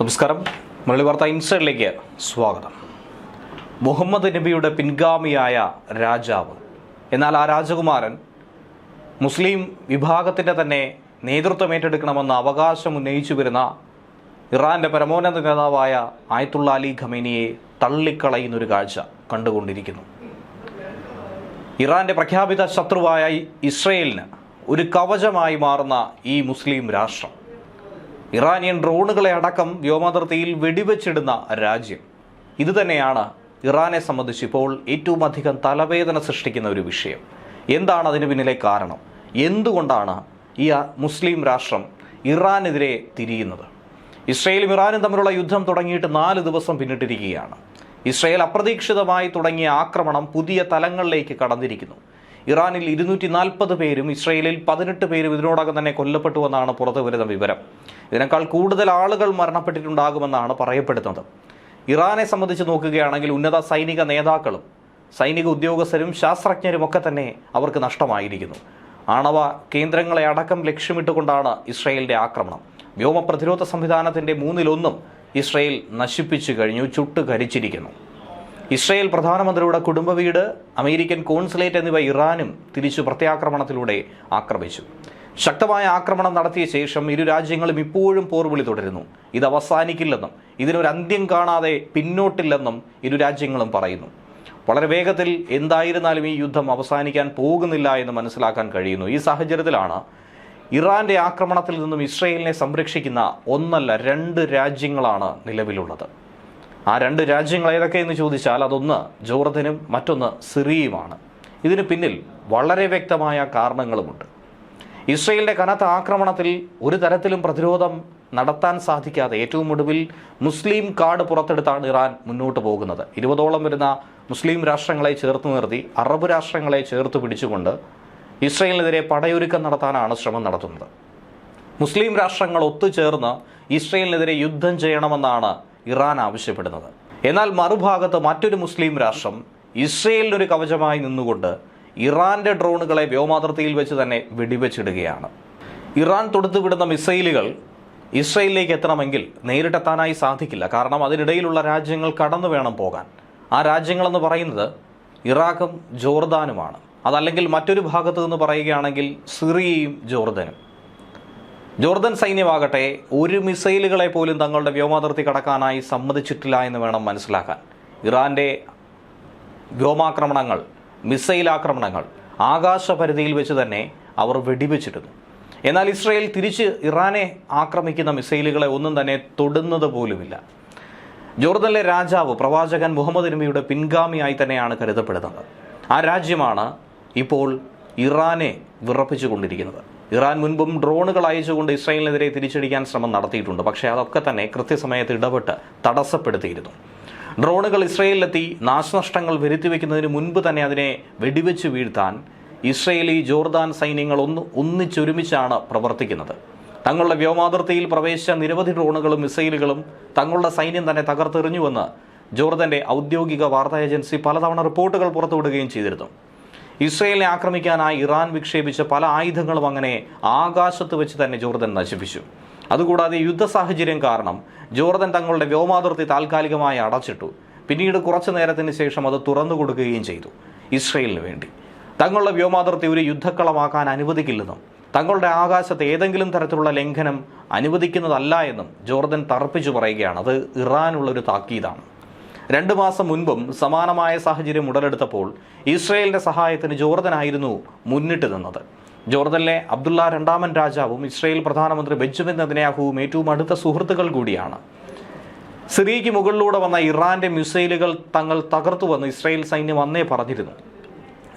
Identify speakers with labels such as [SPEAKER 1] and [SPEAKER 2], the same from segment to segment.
[SPEAKER 1] നമസ്കാരം. മലയാളി വാർത്ത ഇൻസൈഡിലേക്ക് സ്വാഗതം. മുഹമ്മദ് നബിയുടെ പിൻഗാമിയായ രാജാവ്. എന്നാൽ ആ രാജകുമാരൻ മുസ്ലിം വിഭാഗത്തിന്റെ തന്നെ നേതൃത്വം ഏറ്റെടുക്കണമെന്ന് അവകാശം ഉന്നയിച്ചു വരുന്ന ഇറാന്റെ പരമോന്നത നേതാവായ ആയത്തുള്ള അലി ഖമേനിയെ തള്ളിക്കളയുന്നൊരു കാഴ്ച കണ്ടുകൊണ്ടിരിക്കുന്നു. ഇറാന്റെ പ്രഖ്യാപിത ശത്രുവായ ഇസ്രയേലിന് ഒരു കവചമായി മാറുന്ന ഈ മുസ്ലിം രാഷ്ട്രം ഇറാനിയൻ ഡ്രോണുകളെ അടക്കം വ്യോമാതിർത്തിയിൽ വെടിവെച്ചിടുന്ന രാജ്യം. ഇതുതന്നെയാണ് ഇറാനെ സംബന്ധിച്ച് ഇപ്പോൾ ഏറ്റവും അധികം തലവേദന സൃഷ്ടിക്കുന്ന ഒരു വിഷയം. എന്താണ് അതിന് പിന്നിലെ കാരണം? എന്തുകൊണ്ടാണ് ഈ മുസ്ലിം രാഷ്ട്രം ഇറാനെതിരെ തിരിയുന്നത്? ഇസ്രയേലും ഇറാനും തമ്മിലുള്ള യുദ്ധം തുടങ്ങിയിട്ട് നാല് ദിവസം പിന്നിട്ടിരിക്കുകയാണ്. ഇസ്രയേൽ അപ്രതീക്ഷിതമായി തുടങ്ങിയ ആക്രമണം പുതിയ തലങ്ങളിലേക്ക് കടന്നിരിക്കുന്നു. ഇറാനിൽ ഇരുന്നൂറ്റി നാൽപ്പത് പേരും ഇസ്രയേലിൽ പതിനെട്ട് പേരും ഇതിനോടകം തന്നെ കൊല്ലപ്പെട്ടുവെന്നാണ് പുറത്തു വരുന്ന വിവരം. ഇതിനേക്കാൾ കൂടുതൽ ആളുകൾ മരണപ്പെട്ടിട്ടുണ്ടാകുമെന്നാണ് പറയപ്പെടുന്നത്. ഇറാനെ സംബന്ധിച്ച് നോക്കുകയാണെങ്കിൽ ഉന്നത സൈനിക നേതാക്കളും സൈനിക ഉദ്യോഗസ്ഥരും ശാസ്ത്രജ്ഞരും ഒക്കെ തന്നെ അവർക്ക് നഷ്ടമായിരിക്കുന്നു. ആണവ കേന്ദ്രങ്ങളെ അടക്കം ലക്ഷ്യമിട്ടുകൊണ്ടാണ് ഇസ്രയേലിന്റെ ആക്രമണം. വ്യോമ പ്രതിരോധ സംവിധാനത്തിന്റെ മൂന്നിലൊന്നും ഇസ്രയേൽ നശിപ്പിച്ചു കഴിഞ്ഞു ചുട്ടു കരിച്ചിരിക്കുന്നു ഇസ്രയേൽ പ്രധാനമന്ത്രിയുടെ കുടുംബ വീട് അമേരിക്കൻ കോൺസുലേറ്റ് എന്നിവ ഇറാനും തിരിച്ചു പ്രത്യാക്രമണത്തിലൂടെ ആക്രമിച്ചു. ശക്തമായ ആക്രമണം നടത്തിയ ശേഷം ഇരു രാജ്യങ്ങളും ഇപ്പോഴും പോർവിളി തുടരുന്നു. ഇത് അവസാനിക്കില്ലെന്നും ഇതിനൊരു അന്ത്യം കാണാതെ പിന്നോട്ടില്ലെന്നും ഇരു രാജ്യങ്ങളും പറയുന്നു. വളരെ വേഗത്തിൽ എന്തായിരുന്നാലും ഈ യുദ്ധം അവസാനിക്കാൻ പോകുന്നില്ല എന്ന് മനസ്സിലാക്കാൻ കഴിയുന്നു. ഈ സാഹചര്യത്തിലാണ് ഇറാന്റെ ആക്രമണത്തിൽ നിന്നും ഇസ്രയേലിനെ സംരക്ഷിക്കുന്ന ഒന്നല്ല രണ്ട് രാജ്യങ്ങളാണ് നിലവിലുള്ളത്. ആ രണ്ട് രാജ്യങ്ങൾ ഏതൊക്കെയെന്ന് ചോദിച്ചാൽ അതൊന്ന് ജോർദനും മറ്റൊന്ന് സിറിയയുമാണ്. ഇതിന് പിന്നിൽ വളരെ വ്യക്തമായ കാരണങ്ങളുമുണ്ട്. ഇസ്രയേലിന്റെ കനത്ത ആക്രമണത്തിൽ ഒരു തരത്തിലും പ്രതിരോധം നടത്താൻ സാധിക്കാതെ ഏറ്റവും ഒടുവിൽ മുസ്ലിം കാർഡ് പുറത്തെടുത്താണ് ഇറാൻ മുന്നോട്ട് പോകുന്നത്. ഇരുപതോളം വരുന്ന മുസ്ലിം രാഷ്ട്രങ്ങളെ ചേർത്ത് നിർത്തി അറബ് രാഷ്ട്രങ്ങളെ ചേർത്ത് പിടിച്ചുകൊണ്ട് ഇസ്രയേലിനെതിരെ പടയൊരുക്കം നടത്താനാണ് ശ്രമം നടത്തുന്നത്. മുസ്ലിം രാഷ്ട്രങ്ങൾ ഒത്തുചേർന്ന് ഇസ്രയേലിനെതിരെ യുദ്ധം ചെയ്യണമെന്നാണ് ഇറാൻ ആവശ്യപ്പെടുന്നത്. എന്നാൽ മറുഭാഗത്ത് മറ്റൊരു മുസ്ലിം രാഷ്ട്രം ഇസ്രയേലിനൊരു കവചമായി നിന്നുകൊണ്ട് ഇറാന്റെ ഡ്രോണുകളെ വ്യോമാതിർത്തിയിൽ വെച്ച് തന്നെ വെടിവെച്ചിടുകയാണ്. ഇറാൻ തൊടുത്തുവിടുന്ന മിസൈലുകൾ ഇസ്രയേലിലേക്ക് എത്തണമെങ്കിൽ നേരിട്ടെത്താനായി സാധിക്കില്ല. കാരണം അതിനിടയിലുള്ള രാജ്യങ്ങൾ കടന്നു വേണം പോകാൻ. ആ രാജ്യങ്ങളെന്ന് പറയുന്നത് ഇറാഖും ജോർദാനുമാണ്. അതല്ലെങ്കിൽ മറ്റൊരു ഭാഗത്ത് നിന്ന് പറയുകയാണെങ്കിൽ സിറിയയും ജോർദനും. ജോർദൻ സൈന്യമാകട്ടെ ഒരു മിസൈലുകളെ പോലും തങ്ങളുടെ വ്യോമാതിർത്തി കടക്കാനായി സമ്മതിച്ചിട്ടില്ല എന്ന് വേണം മനസ്സിലാക്കാൻ. ഇറാന്റെ വ്യോമാക്രമണങ്ങൾ മിസൈൽ ആക്രമണങ്ങൾ ആകാശപരിധിയിൽ വെച്ച് തന്നെ അവർ വെടിവെച്ചിരുന്നു. എന്നാൽ ഇസ്രയേൽ തിരിച്ച് ഇറാനെ ആക്രമിക്കുന്ന മിസൈലുകളെ ഒന്നും തന്നെ തൊടുന്നത് പോലുമില്ല. ജോർദനിലെ രാജാവ് പ്രവാചകൻ മുഹമ്മദ് നബിയുടെ പിൻഗാമിയായി തന്നെയാണ് കരുതപ്പെടുന്നത്. ആ രാജ്യമാണ് ഇപ്പോൾ ഇറാനെ വിറപ്പിച്ചുകൊണ്ടിരിക്കുന്നത്. ഇറാൻ മുൻപും ഡ്രോണുകൾ അയച്ചുകൊണ്ട് ഇസ്രായേലിനെതിരെ തിരിച്ചടിക്കാൻ ശ്രമം നടത്തിയിട്ടുണ്ട്. പക്ഷേ അതൊക്കെ തന്നെ കൃത്യസമയത്ത് ഇടപെട്ട് തടസ്സപ്പെടുത്തിയിരുന്നു. ഡ്രോണുകൾ ഇസ്രയേലിലെത്തി നാശനഷ്ടങ്ങൾ വരുത്തിവെക്കുന്നതിന് മുൻപ് തന്നെ അതിനെ വെടിവെച്ച് വീഴ്ത്താൻ ഇസ്രയേലി ജോർദാൻ സൈന്യങ്ങൾ ഒന്ന് ഒന്നിച്ചൊരുമിച്ചാണ് പ്രവർത്തിക്കുന്നത്. തങ്ങളുടെ വ്യോമാതിർത്തിയിൽ പ്രവേശിച്ച നിരവധി ഡ്രോണുകളും മിസൈലുകളും തങ്ങളുടെ സൈന്യം തന്നെ തകർത്തെറിഞ്ഞുവെന്ന് ജോർദന്റെ ഔദ്യോഗിക വാർത്താ ഏജൻസി പലതവണ റിപ്പോർട്ടുകൾ പുറത്തുവിടുകയും ചെയ്തിരുന്നു. ഇസ്രയേലിനെ ആക്രമിക്കാനായി ഇറാൻ വിക്ഷേപിച്ച പല ആയുധങ്ങളും അങ്ങനെ ആകാശത്ത് വെച്ച് തന്നെ ജോർദൻ നശിപ്പിച്ചു. അതുകൂടാതെ യുദ്ധ സാഹചര്യം കാരണം ജോർദൻ തങ്ങളുടെ വ്യോമാതിർത്തി താൽക്കാലികമായി അടച്ചിട്ടു. പിന്നീട് കുറച്ചു നേരത്തിന് ശേഷം അത് തുറന്നു കൊടുക്കുകയും ചെയ്തു. ഇസ്രയേലിന് വേണ്ടി. തങ്ങളുടെ വ്യോമാതിർത്തി ഒരു യുദ്ധക്കളമാക്കാൻ അനുവദിക്കില്ലെന്നും തങ്ങളുടെ ആകാശത്ത് ഏതെങ്കിലും തരത്തിലുള്ള ലംഘനം അനുവദിക്കുന്നതല്ല എന്നും ജോർദൻ തർപ്പിച്ചു പറയുകയാണ്. അത് ഇറാനുള്ള ഒരു താക്കീതാണ്. രണ്ടു മാസം മുൻപും സമാനമായ സാഹചര്യം ഉടലെടുത്തപ്പോൾ ഇസ്രയേലിന്റെ സഹായത്തിന് ജോർദനായിരുന്നു മുന്നിട്ട് നിന്നത്. ജോർദനിലെ അബ്ദുള്ള രണ്ടാമൻ രാജാവും ഇസ്രയേൽ പ്രധാനമന്ത്രി ബെഞ്ചമിൻ നെതന്യാഹുവും ഏറ്റവും അടുത്ത സുഹൃത്തുക്കൾ കൂടിയാണ്. സിറിയയ്ക്ക് മുകളിലൂടെ വന്ന ഇറാന്റെ മിസൈലുകൾ തങ്ങൾ തകർത്തുവെന്ന് ഇസ്രയേൽ സൈന്യം അന്നേ പറഞ്ഞിരുന്നു.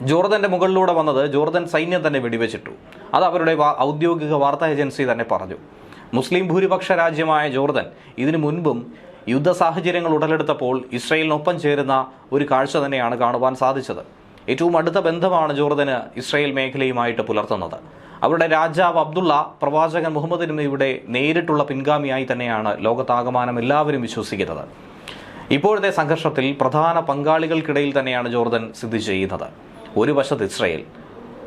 [SPEAKER 1] ജോർദന്റെ മുകളിലൂടെ വന്നത് ജോർദൻ സൈന്യം തന്നെ വെടിവെച്ചിട്ടു. അത് അവരുടെ ഔദ്യോഗിക വാർത്താ ഏജൻസി തന്നെ പറഞ്ഞു. മുസ്ലിം ഭൂരിപക്ഷ രാജ്യമായ ജോർദൻ ഇതിനു മുൻപും യുദ്ധ സാഹചര്യങ്ങൾ ഉടലെടുത്തപ്പോൾ ഇസ്രയേലിനൊപ്പം ചേരുന്ന ഒരു കാഴ്ച തന്നെയാണ് കാണുവാൻ സാധിച്ചത്. ഏറ്റവും അടുത്ത ബന്ധമാണ് ജോർദന് ഇസ്രയേൽ മേഖലയുമായിട്ട് പുലർത്തുന്നത്. അവരുടെ രാജാവ് അബ്ദുള്ള പ്രവാചകൻ മുഹമ്മദ് നബിയുടെ നേരിട്ടുള്ള പിൻഗാമിയായി തന്നെയാണ് ലോകത്താകമാനം എല്ലാവരും വിശ്വസിക്കുന്നത്. ഇപ്പോഴത്തെ സംഘർഷത്തിൽ പ്രധാന പങ്കാളികൾക്കിടയിൽ തന്നെയാണ് ജോർദൻ സ്ഥിതി ചെയ്യുന്നത്. ഒരു വശത്ത് ഇസ്രയേൽ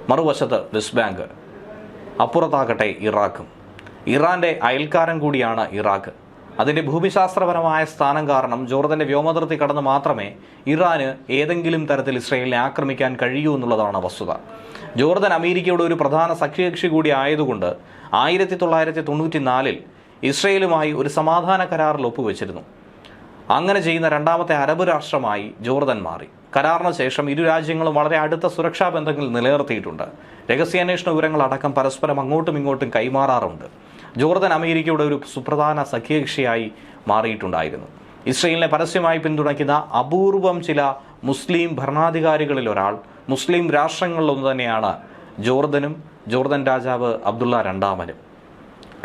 [SPEAKER 1] മറുവശത്ത് വെസ്റ്റ് ബാങ്ക് അപ്പുറത്താകട്ടെ ഇറാഖും. ഇറാന്റെ അയൽക്കാരൻ കൂടിയാണ് ഇറാഖ്. അതിന്റെ ഭൂമിശാസ്ത്രപരമായ സ്ഥാനം കാരണം ജോർദന്റെ വ്യോമതിർത്തി കടന്ന് മാത്രമേ ഇറാന് ഏതെങ്കിലും തരത്തിൽ ഇസ്രയേലിനെ ആക്രമിക്കാൻ കഴിയൂ എന്നുള്ളതാണ് വസ്തുത. ജോർദൻ അമേരിക്കയുടെ ഒരു പ്രധാന സഖ്യകക്ഷി കൂടി ആയതുകൊണ്ട് ആയിരത്തി തൊള്ളായിരത്തി തൊണ്ണൂറ്റി നാലിൽ ഇസ്രയേലുമായി ഒരു സമാധാന കരാറിൽ ഒപ്പുവെച്ചിരുന്നു. അങ്ങനെ ചെയ്യുന്ന രണ്ടാമത്തെ അറബ് രാഷ്ട്രമായി ജോർദൻ മാറി. കരാറിന് ശേഷം ഇരു രാജ്യങ്ങളും വളരെ അടുത്ത സുരക്ഷാ ബന്ധങ്ങൾ നിലനിർത്തിയിട്ടുണ്ട്. രഹസ്യാന്വേഷണ വിവരങ്ങൾ അടക്കം പരസ്പരം അങ്ങോട്ടും ഇങ്ങോട്ടും കൈമാറാറുണ്ട്. ജോർദൻ അമേരിക്കയുടെ ഒരു സുപ്രധാന സഖ്യകക്ഷിയായി മാറിയിട്ടുണ്ടായിരുന്നു. ഇസ്രയേലിനെ പരസ്യമായി പിന്തുണയ്ക്കുന്ന അപൂർവം ചില മുസ്ലിം ഭരണാധികാരികളിൽ ഒരാൾ മുസ്ലിം രാഷ്ട്രങ്ങളിലൊന്നു തന്നെയാണ് ജോർദനും ജോർദൻ രാജാവ് അബ്ദുള്ള രണ്ടാമനും.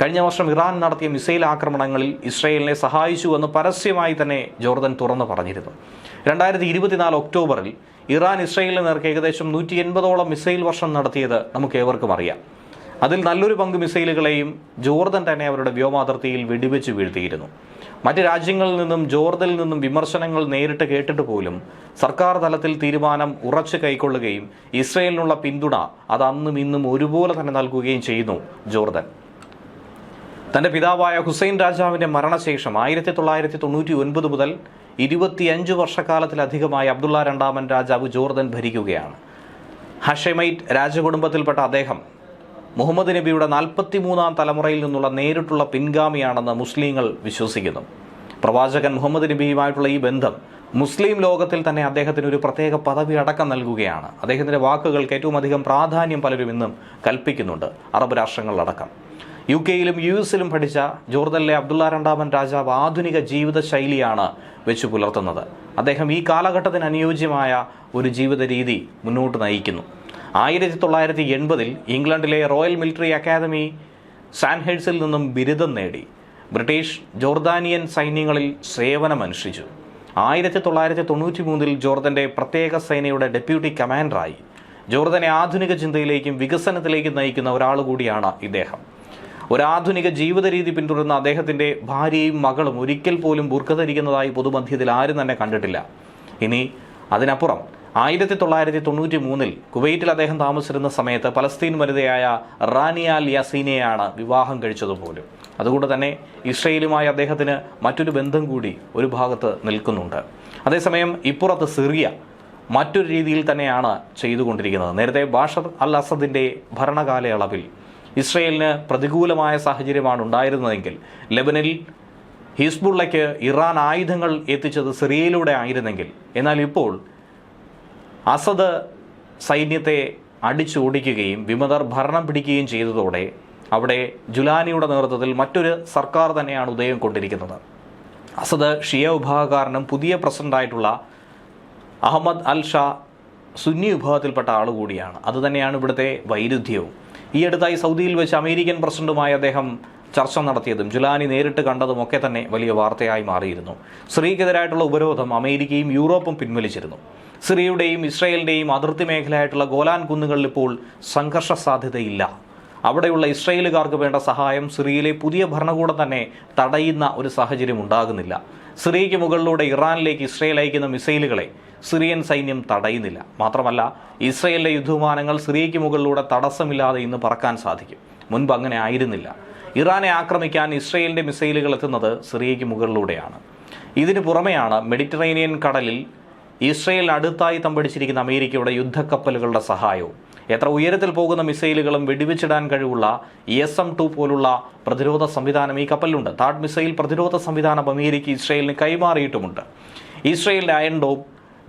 [SPEAKER 1] കഴിഞ്ഞ വർഷം ഇറാൻ നടത്തിയ മിസൈൽ ആക്രമണങ്ങളിൽ ഇസ്രയേലിനെ സഹായിച്ചുവെന്ന് പരസ്യമായി തന്നെ ജോർദൻ തുറന്നു പറഞ്ഞിരുന്നു. രണ്ടായിരത്തി ഇരുപത്തിനാല് ഒക്ടോബറിൽ ഇറാൻ ഇസ്രയേലിന് നേർക്ക് ഏകദേശം നൂറ്റി എൺപതോളം മിസൈൽ വർഷം നടത്തിയത് നമുക്ക് ഏവർക്കും അറിയാം. അതിൽ നല്ലൊരു പങ്ക് മിസൈലുകളെയും ജോർദൻ തന്നെ അവരുടെ വ്യോമാതിർത്തിയിൽ വെടിവെച്ച് വീഴ്ത്തിയിരുന്നു. മറ്റ് രാജ്യങ്ങളിൽ നിന്നും ജോർദനിൽ നിന്നും വിമർശനങ്ങൾ നേരിട്ട് കേട്ടിട്ട് പോലും സർക്കാർ തലത്തിൽ തീരുമാനം ഉറച്ചു കൈക്കൊള്ളുകയും ഇസ്രയേലിനുള്ള പിന്തുണ അത് അന്നും ഇന്നും ഒരുപോലെ തന്നെ നൽകുകയും ചെയ്യുന്നു ജോർദൻ. തന്റെ പിതാവായ ഹുസൈൻ രാജാവിന്റെ മരണശേഷം ആയിരത്തി തൊള്ളായിരത്തി തൊണ്ണൂറ്റി ഒൻപത് മുതൽ ഇരുപത്തിയഞ്ച് വർഷക്കാലത്തിലധികമായി അബ്ദുള്ള രണ്ടാമൻ രാജാവ് ജോർദൻ ഭരിക്കുകയാണ്. ഹഷമൈറ്റ് രാജകുടുംബത്തിൽപ്പെട്ട അദ്ദേഹം മുഹമ്മദ് നബിയുടെ നാൽപ്പത്തിമൂന്നാം തലമുറയിൽ നിന്നുള്ള നേരിട്ടുള്ള പിൻഗാമിയാണെന്ന് മുസ്ലിങ്ങൾ വിശ്വസിക്കുന്നു. പ്രവാചകൻ മുഹമ്മദ് നബിയുമായിട്ടുള്ള ഈ ബന്ധം മുസ്ലിം ലോകത്തിൽ തന്നെ അദ്ദേഹത്തിന് ഒരു പ്രത്യേക പദവി അടക്കം നൽകുകയാണ്. അദ്ദേഹത്തിന്റെ വാക്കുകൾക്ക് ഏറ്റവും അധികം പ്രാധാന്യം പലരും ഇന്നും കൽപ്പിക്കുന്നുണ്ട് അറബ് രാഷ്ട്രങ്ങളിലടക്കം. യു കെയിലും യു എസിലും പഠിച്ച ജോർദനിലെ അബ്ദുള്ള രണ്ടാമൻ രാജാവ് ആധുനിക ജീവിത ശൈലിയാണ് വെച്ചു പുലർത്തുന്നത്. അദ്ദേഹം ഈ കാലഘട്ടത്തിന് അനുയോജ്യമായ ഒരു ജീവിത രീതി മുന്നോട്ട് നയിക്കുന്നു. ആയിരത്തി തൊള്ളായിരത്തി എൺപതിൽ ഇംഗ്ലണ്ടിലെ റോയൽ മിലിറ്ററി അക്കാദമി സാൻഹെഡ്സിൽ നിന്നും ബിരുദം നേടി. ബ്രിട്ടീഷ് ജോർദാനിയൻ സൈന്യങ്ങളിൽ സേവനമനുഷ്ഠിച്ചു. ആയിരത്തി തൊള്ളായിരത്തി തൊണ്ണൂറ്റി മൂന്നിൽ ജോർദന്റെ പ്രത്യേക സേനയുടെ ഡെപ്യൂട്ടി കമാൻഡറായി. ജോർദനെ ആധുനിക ചിന്തയിലേക്കും വികസനത്തിലേക്കും നയിക്കുന്ന ഒരാൾ കൂടിയാണ് ഇദ്ദേഹം ആധുനിക ജീവിത രീതി പിന്തുടരുന്ന അദ്ദേഹത്തിന്റെ ഭാര്യയും മകളും ഒരിക്കൽ പോലും ബുർക്ക ധരിക്കുന്നതായി പൊതുമധ്യത്തിൽ ആരും തന്നെ കണ്ടിട്ടില്ല. ഇനി അതിനപ്പുറം ആയിരത്തി തൊള്ളായിരത്തി തൊണ്ണൂറ്റി മൂന്നിൽ കുവൈറ്റിൽ അദ്ദേഹം താമസിച്ചിരുന്ന സമയത്ത് പലസ്തീൻ വനിതയായ റാനിയ ലിയാസീനയാണ് വിവാഹം കഴിച്ചത് പോലും. അതുകൊണ്ട് തന്നെ ഇസ്രയേലുമായി അദ്ദേഹത്തിന് മറ്റൊരു ബന്ധം കൂടി ഒരു ഭാഗത്ത് നിൽക്കുന്നുണ്ട്. അതേസമയം ഇപ്പുറത്ത് സിറിയ മറ്റൊരു രീതിയിൽ തന്നെയാണ് ചെയ്തുകൊണ്ടിരിക്കുന്നത്. നേരത്തെ ബാഷർ അൽ അസദിന്റെ ഭരണകാലയളവിൽ ഇസ്രയേലിന് പ്രതികൂലമായ സാഹചര്യമാണ് ഉണ്ടായിരുന്നതെങ്കിൽ ലെബനിൽ ഹിസ്ബുള്ളയ്ക്ക് ഇറാൻ ആയുധങ്ങൾ എത്തിച്ചത് സിറിയയിലൂടെ ആയിരുന്നെങ്കിൽ. എന്നാൽ ഇപ്പോൾ അസദ് സൈന്യത്തെ അടിച്ചോടിക്കുകയും വിമതർ ഭരണം പിടിക്കുകയും ചെയ്തതോടെ അവിടെ ജുലാനിയുടെ നേതൃത്വത്തിൽ മറ്റൊരു സർക്കാർ തന്നെയാണ് ഉദയം കൊണ്ടിരിക്കുന്നത്. അസദ് ഷിയ വിഭാഗക്കാരനും പുതിയ പ്രസിഡന്റായിട്ടുള്ള അഹമ്മദ് അൽ ഷാ സുന്നി വിഭാഗത്തിൽപ്പെട്ട ആൾ കൂടിയാണ്. അതുതന്നെയാണ് ഇവിടുത്തെ വൈരുദ്ധ്യവും. ഈ അടുത്തായി സൗദിയിൽ വെച്ച് അമേരിക്കൻ പ്രസിഡന്റുമായി അദ്ദേഹം ചർച്ച നടത്തിയതും ജുലാനി നേരിട്ട് കണ്ടതും ഒക്കെ തന്നെ വലിയ വാർത്തയായി മാറിയിരുന്നു. സ്ത്രീക്കെതിരായിട്ടുള്ള ഉപരോധം അമേരിക്കയും യൂറോപ്പും പിൻവലിച്ചിരുന്നു. സിറിയയുടെയും ഇസ്രയേലിന്റെയും അതിർത്തി മേഖലയായിട്ടുള്ള ഗോലാൻ കുന്നുകളിൽ ഇപ്പോൾ സംഘർഷ സാധ്യതയില്ല. അവിടെയുള്ള ഇസ്രയേലുകാർക്ക് വേണ്ട സഹായം സിറിയയിലെ പുതിയ ഭരണകൂടം തന്നെ തടയുന്ന ഒരു സാഹചര്യം ഉണ്ടാകുന്നില്ല. സിറിയയ്ക്ക് മുകളിലൂടെ ഇറാനിലേക്ക് ഇസ്രയേൽ അയക്കുന്ന മിസൈലുകളെ സിറിയൻ സൈന്യം തടയുന്നില്ല. മാത്രമല്ല ഇസ്രയേലിലെ യുദ്ധവിമാനങ്ങൾ സിറിയയ്ക്ക് മുകളിലൂടെ തടസ്സമില്ലാതെ ഇന്ന് പറക്കാൻ സാധിക്കും. മുൻപ് അങ്ങനെ ആയിരുന്നില്ല. ഇറാനെ ആക്രമിക്കാൻ ഇസ്രയേലിന്റെ മിസൈലുകൾ എത്തുന്നത് സിറിയയ്ക്ക് മുകളിലൂടെയാണ്. ഇതിന് പുറമെയാണ് മെഡിറ്ററേനിയൻ കടലിൽ ഇസ്രയേൽ അടുത്തായി തമ്പടിച്ചിരിക്കുന്ന അമേരിക്കയുടെ യുദ്ധക്കപ്പലുകളുടെ സഹായവും. എത്ര ഉയരത്തിൽ പോകുന്ന മിസൈലുകളും വെടിവെച്ചിടാൻ കഴിവുള്ള എസ് എം ടു പോലുള്ള പ്രതിരോധ സംവിധാനം ഈ കപ്പലിലുണ്ട്. താഡ് മിസൈൽ പ്രതിരോധ സംവിധാനം അമേരിക്ക ഇസ്രയേലിന് കൈമാറിയിട്ടുമുണ്ട്. ഇസ്രയേലിന്റെ iron dome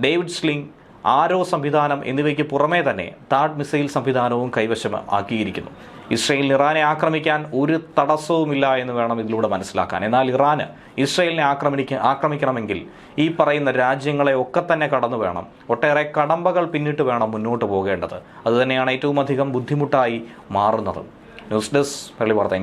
[SPEAKER 1] David sling arrow സംവിധാനം എന്നിവയ്ക്ക് പുറമേ തന്നെ താഡ് മിസൈൽ സംവിധാനവും കൈവശം ആക്കിയിരിക്കുന്നു ഇസ്രയേൽ ഇറാനെ ആക്രമിക്കാൻ ഒരു തടസ്സവുമില്ല എന്ന് വേണം ഇതിലൂടെ മനസ്സിലാക്കാൻ. എന്നാൽ ഇറാന് ഇസ്രയേലിനെ ആക്രമിക്ക ആക്രമിക്കണമെങ്കിൽ ഈ പറയുന്ന രാജ്യങ്ങളെ ഒക്കെ തന്നെ കടന്നു വേണം. ഒട്ടേറെ കടമ്പകൾ പിന്നിട്ട് വേണം മുന്നോട്ട് പോകേണ്ടത്. അതുതന്നെയാണ് ഏറ്റവും അധികം ബുദ്ധിമുട്ടായി മാറുന്നത്. ന്യൂസ് ഡെസ്ക് പള്ളി വാർത്ത